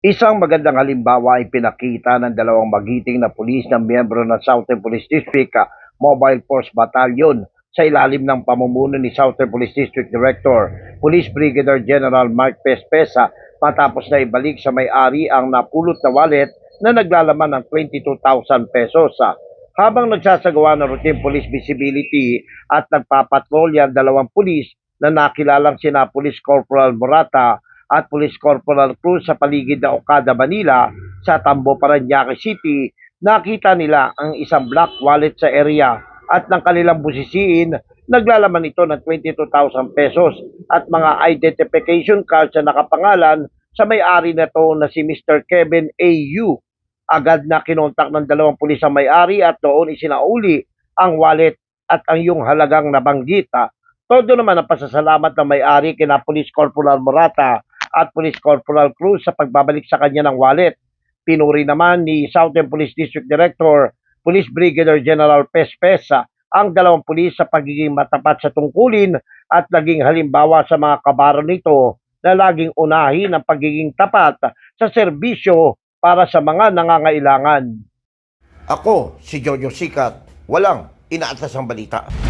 Isang magandang halimbawa ay pinakita ng dalawang magiting na pulis ng miyembro ng Southern Police District ah, Mobile Force Battalion sa ilalim ng pamumuno ni Southern Police District Director Police Brigadier General Mark Pespesa matapos na ibalik sa may-ari ang napulot na wallet na naglalaman ng 22,000 pesos. ah. Habang nagsasagawa ng routine police visibility at nagpapatrolya ang dalawang pulis na nakilalang sina Police Corporal Morata at Police Corporal Cruz sa paligid ng Okada, Manila sa Tambo, Paranaque City, nakita nila ang isang black wallet sa area at ng kanilang busisiin, naglalaman ito ng 22,000 pesos at mga identification cards na nakapangalan sa may-ari na to na si Mr. Kevin A.U. Agad na kinontak ng dalawang pulis ang may-ari at doon isinauli ang wallet at ang yung halagang nabanggit. ah. Todo naman ang pasasalamat ng may-ari kina Police Corporal Morata at Police Corporal Cruz sa pagbabalik sa kanya ng wallet. Pinuri naman ni Southern Police District Director Police Brigadier General Pespesa ang dalawang pulis sa pagiging matapat sa tungkulin at naging halimbawa sa mga kabaro nito na laging unahin ang pagiging tapat sa serbisyo para sa mga nangangailangan. Ako, si Jojo Sikat, walang inaatas ang balita.